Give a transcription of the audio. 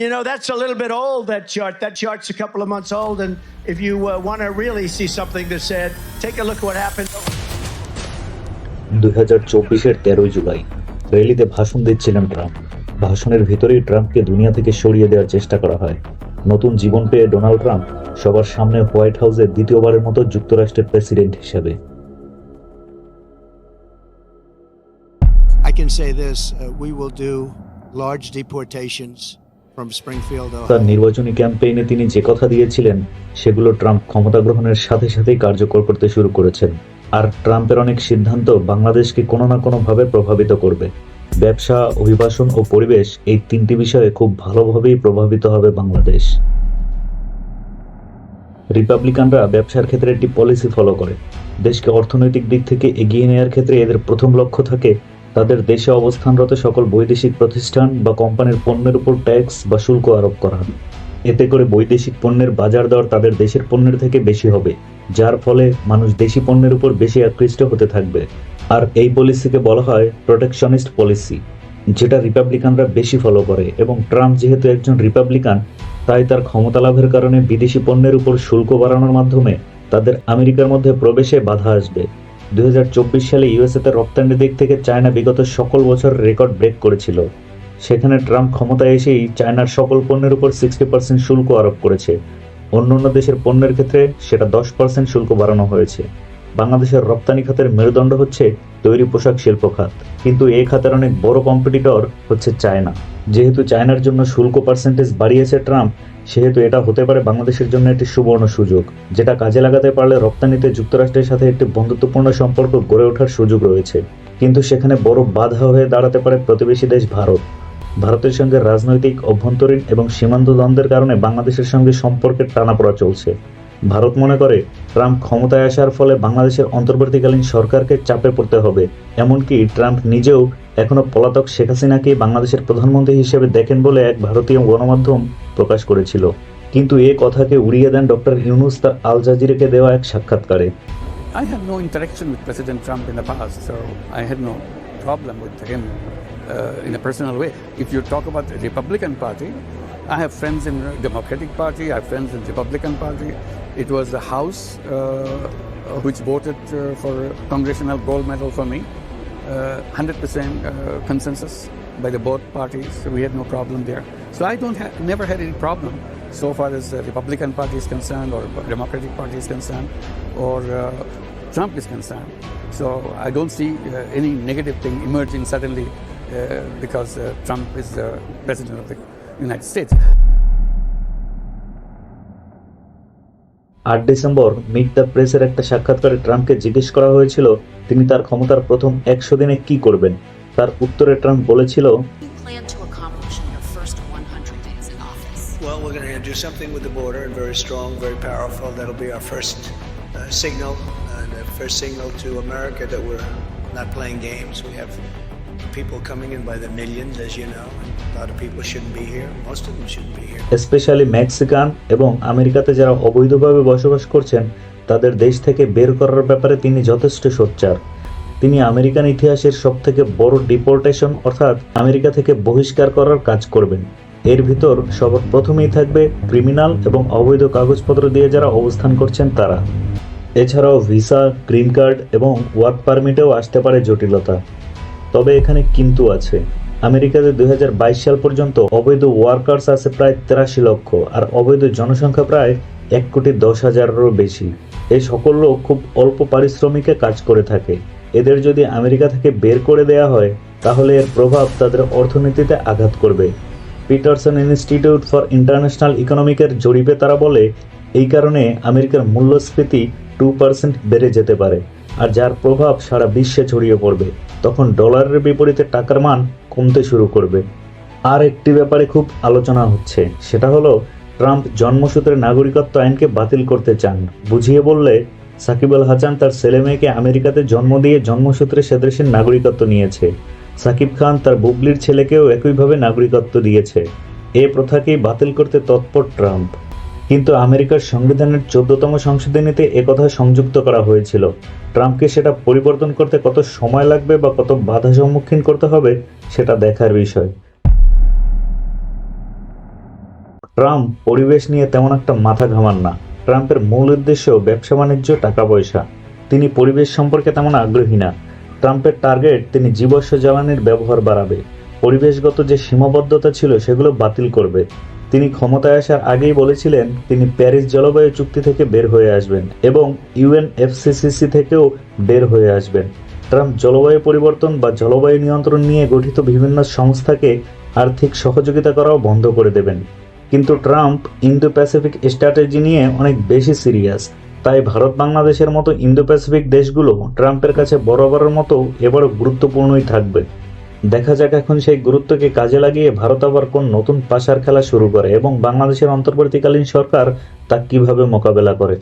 You know, that's a little bit old, that chart. That chart's a couple of months old. And if you uh, want to really see something that's said, take a look at what happened. দুই হাজার চব্বিশের তেরোই জুলাই র্যালিতে ভাষণ দিচ্ছিলেন Trump ভাষণের ভিতরেই ট্রাম্পকে দুনিয়া থেকে সরিয়ে দেওয়ার চেষ্টা করা হয় নতুন জীবন পেয়ে ডোনাল্ড ট্রাম্প সবার সামনে হোয়াইট হাউসে দ্বিতীয়বারের মতো যুক্তরাষ্ট্রের প্রেসিডেন্ট হিসেবে I can say this uh, we will do large deportations তার নির্বাচনী ক্যাম্পেইনে তিনি যে কথা দিয়েছিলেন, সেগুলো ট্রাম্প ক্ষমতা গ্রহণের সাথে সাথেই কার্যকর করতে শুরু করেছেন। আর ট্রাম্পের অনেক সিদ্ধান্ত বাংলাদেশকে কোনো না কোনোভাবে প্রভাবিত করবে। ব্যবসা, অভিবাসন ও পরিবেশ এই তিনটি বিষয়ে খুব ভালোভাবেই প্রভাবিত হবে বাংলাদেশ। রিপাবলিকানরা ব্যবসার ক্ষেত্রে একটি পলিসি ফলো করে। দেশকে অর্থনৈতিক দিক থেকে এগিয়ে নেওয়ার ক্ষেত্রে এদের প্রথম লক্ষ্য থাকে তাদের দেশে অবস্থানরত সকল বৈদেশিক প্রতিষ্ঠান বা কোম্পানির পণ্যের উপর ট্যাক্স বা শুল্ক আরোপ করা। এতে করে বৈদেশিক পণ্যের বাজার দর তাদের দেশের পণ্যের থেকে বেশি হবে, যার ফলে মানুষ দেশি পণ্যের উপর বেশি আকৃষ্ট হতে থাকবে। আর এই পলিসিকে বলা হয় প্রোটেকশনিস্ট পলিসি, যেটা রিপাবলিকানরা বেশি ফলো করে এবং ট্রাম্প যেহেতু একজন রিপাবলিকান, তাই তার ক্ষমতা লাভের কারণে বিদেশি পণ্যের উপর শুল্ক বাড়ানোর মাধ্যমে তাদের আমেরিকার মধ্যে প্রবেশে বাধা আসবে। দুই হাজার চব্বিশ সালে ইউএসএতে রপ্তানির দিক থেকে চায়না বিগত সকল বছর রেকর্ড ব্রেক করেছিল। সেখানে ট্রাম্প ক্ষমতায় এসেই চায়নার সকল পণ্যের উপর সিক্সটি পার্সেন্ট শুল্ক আরোপ করেছে। অন্যান্য দেশের পণ্যের ক্ষেত্রে সেটা দশ পার্সেন্ট শুল্ক বাড়ানো হয়েছে। বাংলাদেশের রপ্তানি খাতের মেরুদণ্ড হচ্ছে তৈরি পোশাক শিল্প খাত। কিন্তু এই খাতের অনেক বড় কম্পিটিটর হচ্ছে চায়না। যেহেতু চায়নার জন্য শুল্ক পার্সেন্টেজ বাড়িয়েছে ট্রাম্প, সেহেতু এটা হতে পারে বাংলাদেশের জন্য একটি সুবর্ণ সুযোগ, যেটা কাজে লাগাতে পারলে রপ্তানিতে যুক্তরাষ্ট্রের সাথে একটি বন্ধুত্বপূর্ণ সম্পর্ক গড়ে ওঠার সুযোগ রয়েছে। কিন্তু সেখানে বড় বাধা হয়ে দাঁড়াতে পারে প্রতিবেশী দেশ ভারত। ভারতের সঙ্গে রাজনৈতিক অভ্যন্তরীণ এবং সীমান্ত দ্বন্দ্বের কারণে বাংলাদেশের সঙ্গে সম্পর্কের টানাপড়া চলছে। ভারত মনে করে ট্রাম্প ক্ষমতায় আসার ফলে বাংলাদেশের অন্তর্বর্তীকালীন সরকারকে চাপে পড়তে হবে এমনকি ট্রাম্প নিজেও এখনও পলাতক শেখ হাসিনাকে বাংলাদেশের প্রধানমন্ত্রী হিসেবে দেখেন বলে এক ভারতীয় গণমাধ্যম প্রকাশ করেছিল কিন্তু এ কথাকে উড়িয়ে দেন ডক্টর ইউনুস তার আল জাজিরাকে দেওয়া এক সাক্ষাৎকারে I had no interaction with President Trump in the past, so I had no problem with him uh, in a personal way. If you talk about the Republican Party, I have friends in Democratic Party, I have friends in Republican Party. It was the House uh, which voted uh, for congressional gold medal for me. Uh, 100% uh, consensus by the both parties. So we had no problem there. So I don't never had any problem so far as the Republican Party is concerned or Democratic Party is concerned or uh, Trump is concerned. So I don't see uh, any negative thing emerging suddenly uh, because uh, Trump is the president of the United States. আট December meet the প্রেসের একটা সাক্ষাৎকারে ট্রাম্পকে জিজ্ঞেস করা হয়েছিল তিনি তার ক্ষমতার প্রথম একশো দিনে কি করবেন। তার উত্তরে ট্রাম্প বলেছিল people coming in by the millions as you know specially Mexican এবং আমেরিকাতে যারা অবৈধভাবে বসবাস করছেন, তাদের দেশ থেকে বের করার ব্যাপারে তিনি যথেষ্ট সোচ্চার। তিনি আমেরিকান ইতিহাসের সবথেকে বড় ডিপোর্টেশন অর্থাৎ আমেরিকা থেকে বহিষ্কার করার কাজ করবেন। এর ভিতর সবার প্রথমেই থাকবে ক্রিমিনাল এবং অবৈধ কাগজপত্র দিয়ে যারা অবস্থান করছেন তারা। এছাড়াও ভিসা গ্রিন কার্ড এবং ওয়ার্ক পারমিটেও আসতে পারে জটিলতা। তবে এখানে কিন্তু আছে। আমেরিকাতে দু হাজার বাইশ সাল পর্যন্ত অবৈধ ওয়ার্কার্স আছে প্রায় তেরাশি লক্ষ, আর অবৈধ জনসংখ্যা প্রায় এক কোটি দশ হাজারেরও বেশি। এই সকল লোক খুব অল্প পারিশ্রমিকে কাজ করে থাকে। এদের যদি আমেরিকা থেকে বের করে দেয়া হয়, তাহলে এর প্রভাব তাদের অর্থনীতিতে আঘাত করবে। পিটারসন ইনস্টিটিউট ফর ইন্টারন্যাশনাল ইকোনমিকের জরিপে তারা বলে, এই কারণে আমেরিকার মূল্যস্ফীতি টু পার্সেন্ট বেড়ে যেতে পারে। আর যার প্রভাব সারা বিশ্বে ছড়িয়ে পড়বে, তখন ডলারের বিপরীতে টাকার মান কমতে শুরু করবে। আর একটি ব্যাপারে খুব আলোচনা হচ্ছে, সেটা হলো, ট্রাম্প জন্মসূত্রে নাগরিকত্ব আইনকে বাতিল করতে চান। বুঝিয়ে বললে, সাকিব আল হাসান তার ছেলে মেয়েকে আমেরিকাতে জন্ম দিয়ে জন্মসূত্রে সে দেশের নাগরিকত্ব নিয়েছে। সাকিব খান তার বুবলির ছেলেকেও একইভাবে নাগরিকত্ব দিয়েছে। এ প্রথাকেই বাতিল করতে তৎপর ট্রাম্প। কিন্তু আমেরিকার সংবিধানের চোদ্দতম সংশোধনীতে একথা সংযুক্ত করা হয়েছিল। ট্রাম্পকে সেটা পরিবর্তন করতে কত সময় লাগবে বা কত বাধা সম্মুখীন করতে হবে, সেটা দেখার বিষয়। ট্রাম্প পরিবেশ নিয়ে তেমন একটা মাথা ঘামান না। ট্রাম্পের মূল উদ্দেশ্য ব্যবসা বাণিজ্য টাকা পয়সা তিনি পরিবেশ সম্পর্কে তেমন আগ্রহী না। ট্রাম্পের টার্গেট, তিনি জীবাশ্ম জ্বালানির ব্যবহার বাড়াবে। পরিবেশগত যে সীমাবদ্ধতা ছিল, সেগুলো বাতিল করবে। তিনি ক্ষমতায় আসার আগেই বলেছিলেন, তিনি প্যারিস জলবায়ু চুক্তি থেকে বের হয়ে আসবেন এবং ইউএনএফসিসিসি থেকেও বের হয়ে আসবেন। ট্রাম্প জলবায়ু পরিবর্তন বা জলবায়ু নিয়ন্ত্রণ নিয়ে গঠিত বিভিন্ন সংস্থাকে আর্থিক সহযোগিতা করাও বন্ধ করে দেবেন। কিন্তু ট্রাম্প ইন্দো প্যাসিফিক স্ট্র্যাটেজি নিয়ে অনেক বেশি সিরিয়াস। তাই ভারত বাংলাদেশের মতো ইন্দো প্যাসিফিক দেশগুলো ট্রাম্পের কাছে বরাবরের মতো এবারও গুরুত্বপূর্ণই থাকবে। দেখা যাক এখন সেই গুরুত্বকে কাজে লাগিয়ে ভারত আবার কোন নতুন পাশার খেলা শুরু করে এবং বাংলাদেশের অন্তর্বর্তীকালীন সরকার তা কীভাবে মোকাবেলা করে।